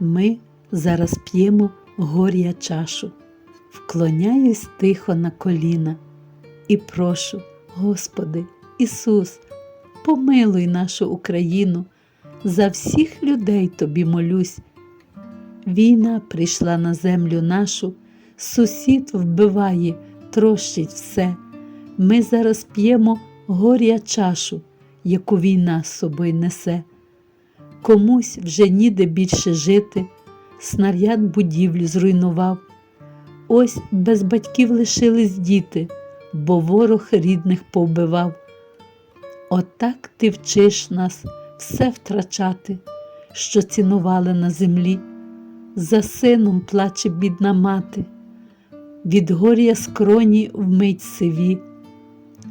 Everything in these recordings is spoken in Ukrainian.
Ми зараз п'ємо горя чашу, вклоняюсь тихо на коліна і прошу, Господи, Ісус, помилуй нашу Україну, за всіх людей Тобі молюсь. Війна прийшла на землю нашу, сусід вбиває, трощить все. Ми зараз п'ємо горя чашу, яку війна з собою несе. Комусь вже ніде більше жити, снаряд будівлю зруйнував. Ось без батьків лишились діти, бо ворог рідних повбивав. Отак ти вчиш нас все втрачати, що цінували на землі. За сином плаче бідна мати, від горя скроні вмить сиві,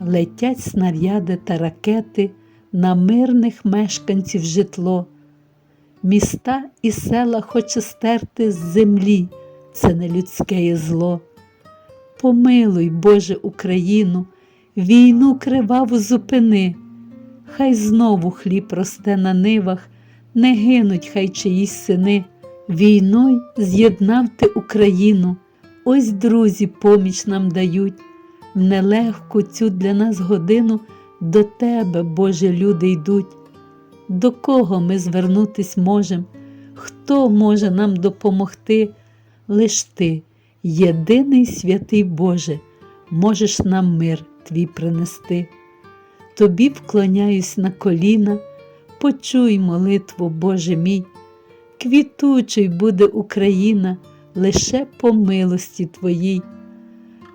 летять снаряди та ракети на мирних мешканців житло. Міста і села хоче стерти з землі, це не людське зло. Помилуй, Боже, Україну, війну криваву зупини, хай знову хліб росте на нивах, не гинуть хай чиїсь сини. Війною з'єднав ти Україну, ось друзі поміч нам дають. В нелегку цю для нас годину до Тебе, Боже, люди йдуть. До кого ми звернутись можем? Хто може нам допомогти? Лиш ти, єдиний святий Боже, можеш нам мир твій принести. Тобі вклоняюсь на коліна, почуй молитву, Боже мій. Квітучий буде Україна лише по милості Твоїй.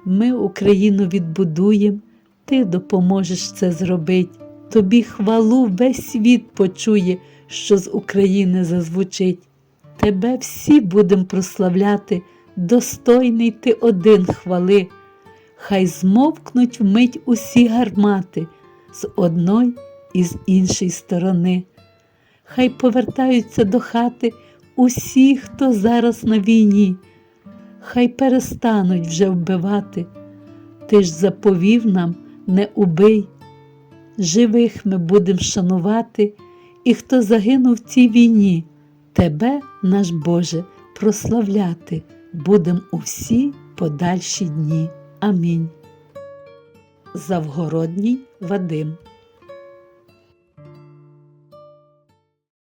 Ми Україну відбудуєм, Ти допоможеш це зробить. Тобі хвалу весь світ почує, що з України зазвучить. Тебе всі будем прославляти, достойний ти один хвали. Хай змовкнуть вмить усі гармати з одної і з іншої сторони. Хай повертаються до хати усі, хто зараз на війні, хай перестануть вже вбивати. Ти ж заповів нам не убий. Живих ми будем шанувати, і хто загинув в цій війні, Тебе, наш Боже, прославляти будем у всі подальші дні. Амінь. Завгородній Вадим